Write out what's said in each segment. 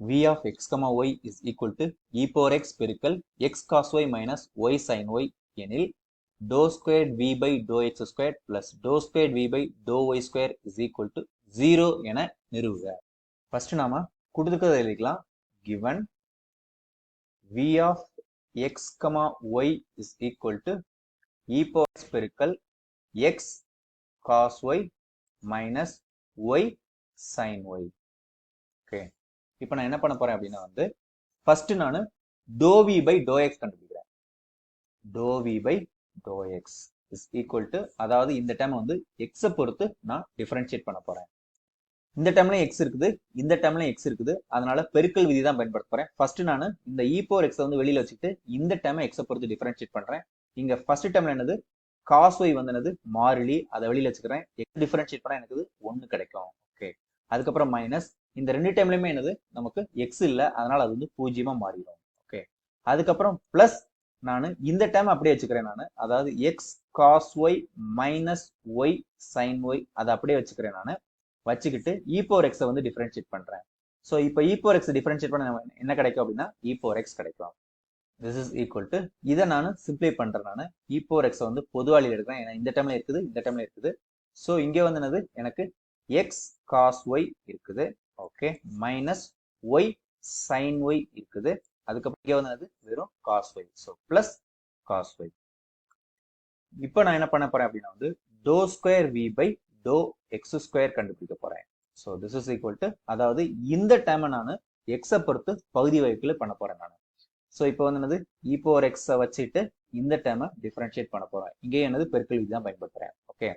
v of x comma y is equal to e power x பெருக்கல் x cos y minus y sin y எனில் dou squared v by dou x squared plus dou squared v by dou y square is equal to 0 என நிறுவுக first நாம கொடுத்துக்கிறத எழுதிக்கலாம் given v of x comma y is equal to e power x பெருக்கல் x cos y minus y sin y okay இப்போ நான் என்ன பண்ண போறேன் அப்படின்னா வந்து ஃபர்ஸ்ட் நான் doe V by doe X கண்டுபிடிக்கிறேன். Doe V by doe X is equal to அதாவது இந்த டைம் வந்து எக்ஸை பொறுத்து நான் டிஃபரன்ஷியேட் பண்ண போறேன். இந்த டைம்ல எக்ஸ் இருக்குது இந்த டைம்ல எக்ஸ் இருக்குது அதனால பெருக்கல் விதி தான் பயன்படுத்த போறேன். ஃபர்ஸ்ட் நான் இந்த இ போர் எக்ஸை வந்து வெளியில வச்சுட்டு இந்த டைம் எக்ஸை பொறுத்து டிஃபரன்ஷியேட் பண்றேன். இங்க ஃபர்ஸ்ட் டைம்ல என்னது? காஸ் ஒய் வந்து என்னது? மாறிலி. அதை வெளியில வச்சுக்கிறேன். எக்ஸ் டிஃபரன்ஷியேட் பண்ணா எனக்கு ஒன்று கிடைக்கும். ஓகே அதுக்கப்புறம் மைனஸ் இந்த ரெண்டு டைம்லயுமே என்னது? நமக்கு எக்ஸ் இல்லை. அதனால அது வந்து பூஜ்ஜியமா மாறிடும். ஓகே அதுக்கப்புறம் பிளஸ் நான் இந்த டைம் அப்படியே வச்சுக்கிறேன் நான். அதாவது X cos Y minus Y sine Y அதை அப்படியே வச்சுக்கிறேன் நான். வச்சுக்கிட்டு e இ எக்ஸை வந்து டிஃபரன்ஷியேட் பண்றேன். ஸோ இப்போ இ எக்ஸ் டிஃபரன்ஷியேட் பண்ண என்ன கிடைக்கும் அப்படின்னா e ஈபோர் எக்ஸ் கிடைக்கும். திஸ் இஸ் ஈக்குவல் டு இதை நான் சிம்ப்ளை பண்றேன் நான். ஈபோர் எக்ஸை வந்து பொதுவாளியில் எடுக்கிறேன். ஏன்னா இந்த டைம்ல இருக்குது இந்த டைம்ல இருக்குது. ஸோ இங்கே வந்து என்னது? எனக்கு எக்ஸ் காஸ் ஒய் இருக்குது. Okay minus Y sine Y இருக்குது. அதுக்கப்புறம் இங்கே வந்து வெறும் cos Y so plus cos Y இப்போ நான் என்ன பண்ண போறேன் அப்படின்னா வந்து doe square V by doe X square கண்டுபிடிக்க போறேன். So this is equal to அதாவது இந்த டைமை நான் எக்ஸை பொறுத்து பகுதி வகுப்புல பண்ண போறேன் நான். ஸோ இப்போ வந்து என்னது? இப்போ ஒரு எக்ஸை வச்சுட்டு இந்த டைமை டிஃபரன்ஷியேட் பண்ண போறேன் இங்கே என்னது? பெருக்கல் விதி தான் பயன்படுத்துறேன். ஓகே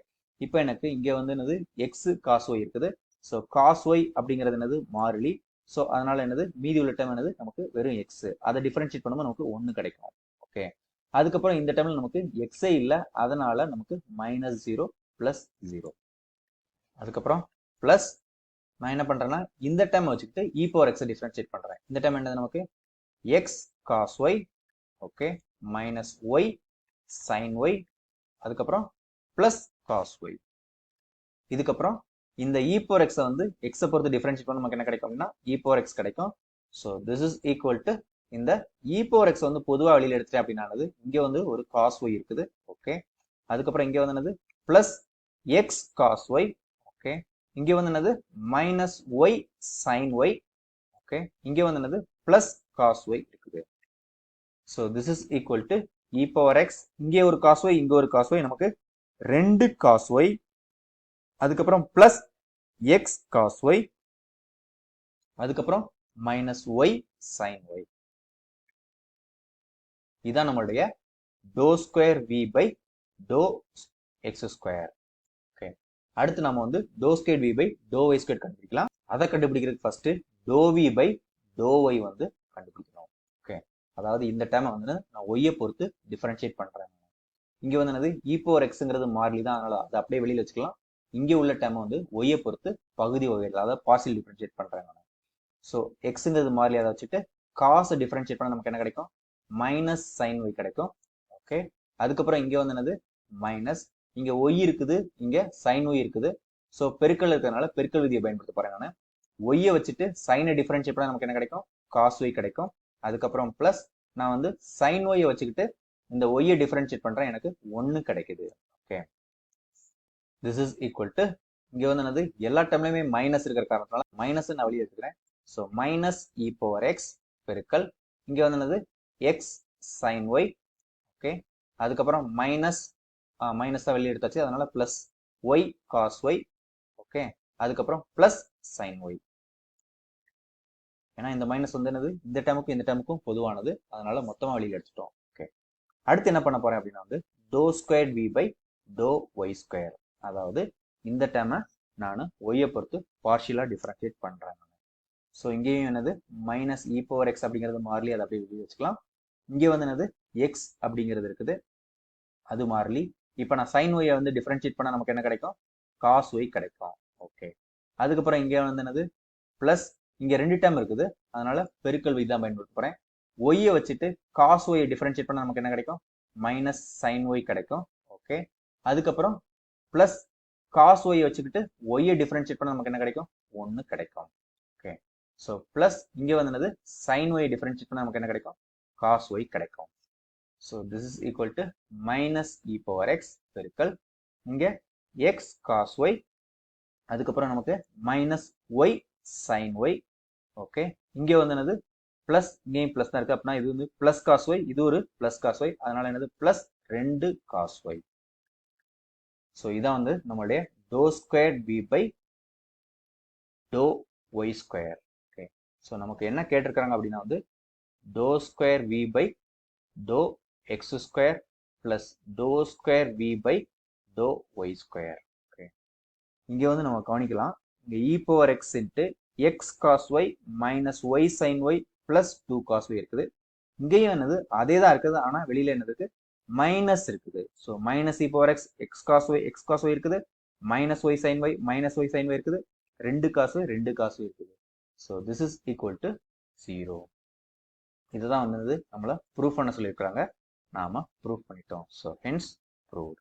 இப்போ எனக்கு இங்கே வந்து என்னது? எக்ஸ் காசு ஒய் இருக்குது. ஸோ காஸ் ஒய் அப்படிங்கிறது என்னது? மாறிலி. ஸோ அதனால என்னது? மீதி உள்ள டைம் என்னது? நமக்கு வெறும் எக்ஸ் அதை டிஃபரன்ஷியேட் பண்ணும்போது நமக்கு ஒன்று கிடைக்கும். ஓகே அதுக்கப்புறம் இந்த டைம்ல நமக்கு எக்ஸே இல்லை. அதனால நமக்கு மைனஸ் ஜீரோ பிளஸ் ஜீரோ அதுக்கப்புறம் பிளஸ் நான் என்ன பண்றேன்னா இந்த டைம் வச்சுக்கிட்டு இ பவர் எக்ஸை டிஃபரன்ஷியேட் பண்றேன். இந்த டைம் என்னது நமக்கு? X cos Y okay minus Y sine Y அதுக்கப்புறம் பிளஸ் காஸ் ஒய் இதுக்கப்புறம் இந்த இ பவர் எக்ஸை வந்து எக்ஸை பொறுத்து டிஃபரன்ஷியேட் பண்ண நமக்கு என்ன கிடைக்கும் அப்படின்னா e இ எக்ஸ் கிடைக்கும். So this is equal to இந்த இ பவர் எக்ஸ் வந்து பொதுவாக வெளியில் எடுத்துட்டேன் அப்படின்னானது இங்கே வந்து ஒரு காஸ் ஒய் இருக்குது. ஓகே அதுக்கப்புறம் இங்கே வந்து என்னது? Plus X cos Y okay இங்கே வந்து என்னது? Minus Y sine Y okay இங்கே வந்து என்னது? பிளஸ் காஸ் ஒய் இருக்குது. So this is equal to E power X இங்கே ஒரு காஸ் ஒய் இங்கே ஒரு காஸ் ஒய் நமக்கு ரெண்டு காஸ் ஒய் அதுக்கப்புறம் பிளஸ் எக்ஸ் காஸ் ஒய் அதுக்கப்புறம் மைனஸ் ஒய் சைன் ஒய் இதான் நம்மளுடைய doe square V by doe X square okay அடுத்து நம்ம வந்து doe square V by doe Y square கண்டுபிடிக்கலாம். அதை கண்டுபிடிக்கிறதுக்கு first doe V by doe Y வந்து கண்டுபிடிக்கணும். ஓகே அதாவது இந்த டைம் வந்து நான் ஒய்யை பொறுத்து டிஃபரன்ஷியேட் பண்றேன். இங்க வந்து என்னது? E இ பவர் எக்ஸுங்கிறது மாறிலி தான் அதனால அதை அப்படியே வெளியில் வச்சுக்கலாம். இங்கே உள்ள டைமை வந்து ஒய்யை பொறுத்து பகுதி வகைகள் அதாவது பார்சியல் டிஃப்ரென்ஷியேட் பண்ணுறாங்க நான் ஸோ எக்ஸுங்கிறது மாதிரி அதை வச்சுட்டு காசை டிஃப்ரென்ஷியேட் பண்ண நமக்கு என்ன கிடைக்கும்? மைனஸ் சைன் ஒய் கிடைக்கும். ஓகே அதுக்கப்புறம் இங்கே வந்து என்னது? மைனஸ் இங்கே ஒய் இருக்குது இங்கே சைன் ஒய் இருக்குது. ஸோ பெருக்கல் இருக்கிறதுனால பெருக்கல் விதியை பயன்படுத்த போகிறேன் நான். ஒய்யை வச்சுட்டு சைனை டிஃப்ரென்ஷியேட் பண்ண நமக்கு என்ன கிடைக்கும்? காஸ் ஒய் கிடைக்கும். அதுக்கப்புறம் ப்ளஸ் நான் வந்து சைன் ஒய்யை வச்சுக்கிட்டு இந்த ஒய்யை டிஃப்ரென்ஷியேட் பண்ணுறேன் எனக்கு ஒன்று கிடைக்குது. Okay this is equal to இங்கே வந்து என்னது? எல்லா டைம்லையுமே மைனஸ் இருக்கிற காரணத்தினால மைனஸ் நான் வெளியே எடுத்துக்கிறேன். So minus E power X பெருக்கல் இங்கே வந்து என்னது? எக்ஸ் சைன் ஒய் ஓகே அதுக்கப்புறம் மைனஸ் மைனஸ் தான் வெளியே எடுத்தாச்சு. அதனால plus Y cos Y okay அதுக்கப்புறம் பிளஸ் சைன் ஒய் ஏன்னா இந்த மைனஸ் வந்து என்னது? இந்த டைமுக்கும் இந்த டைமுக்கும் பொதுவானது. அதனால மொத்தமாக வெளியில் எடுத்துட்டோம். ஓகே அடுத்து என்ன பண்ண போறேன் அப்படின்னா வந்து doe square V by doe Y square அதாவது இந்த டைமை நான் ஒய்யை பொறுத்து பார்ஷியலாக டிஃப்ரென்ஷியேட் பண்ணுறேன் நான் ஸோ இங்கேயும் என்னது? Minus E e power X அப்படிங்கிறது மாறிலி அதை அப்படியே எழுதி வச்சுக்கலாம். இங்கே வந்து என்னது? எக்ஸ் அப்படிங்கிறது இருக்குது. அது மாறிலி. இப்போ நான் சைன் ஒய்யை வந்து டிஃப்ரென்ஷியேட் பண்ணால் நமக்கு என்ன கிடைக்கும்? காஸ் ஒய் கிடைக்கும். ஓகே அதுக்கப்புறம் இங்கே வந்து என்னது? ப்ளஸ் இங்கே ரெண்டு டைம் இருக்குது. அதனால பெருக்கல் விதி தான் பயன்படுத்த போகிறேன் ஒய்யை வச்சுட்டு காஸ் ஒய்யை டிஃப்ரென்ஷியேட் பண்ணால் நமக்கு என்ன கிடைக்கும்? மைனஸ் சைன் ஒய் கிடைக்கும். ஓகே அதுக்கப்புறம் ப்ளஸ் காஸ் ஒய் வச்சுக்கிட்டு ஒய்யை டிஃபரன்ஷியேட் பண்ண நமக்கு என்ன கிடைக்கும்? ஒன்று கிடைக்கும். ஓகே ஸோ ப்ளஸ் இங்கே வந்தது சைன் ஒய் டிஃபரன்ஷியேட் பண்ண நமக்கு என்ன கிடைக்கும்? காஸ் ஒய் கிடைக்கும். So this is equal to minus E power X பெருக்கல் இங்கே எக்ஸ் காஸ் ஒய் அதுக்கப்புறம் நமக்கு minus Y sine Y okay இங்கே வந்து என்னது? ப்ளஸ் இங்கேயும் ப்ளஸ் தான் இருக்குது அப்படின்னா இது வந்து ப்ளஸ் காஸ் ஒய் இது ஒரு ப்ளஸ் காஸ் ஒய் அதனால என்னது? ப்ளஸ் ரெண்டு காஸ் ஒய் ஸோ இதான் வந்து நம்மளுடைய doe square B by doe Y square okay so நமக்கு என்ன கேட்டிருக்காங்க அப்படின்னா வந்து doe square V by doe X square plus doe square V by doe Y square okay இங்கே வந்து நம்ம கவனிக்கலாம். இங்கே E power X into X cos Y minus Y sine Y plus two cos Y இருக்குது. இங்கேயும் என்னது அதே தான் இருக்குது. ஆனால் வெளியில் என்னதுக்கு மைனஸ் இருக்குது. So minus E power X X cos Y X cos Y இருக்குது. Minus Y sine Y minus Y sine Y இருக்குது. ரெண்டு காசு ரெண்டு காசு இருக்குது. So this is equal to zero இதுதான் வந்து நம்மளை ப்ரூஃப் பண்ண சொல்லியிருக்கிறாங்க. நாம ப்ரூஃப் பண்ணிட்டோம். So hence prove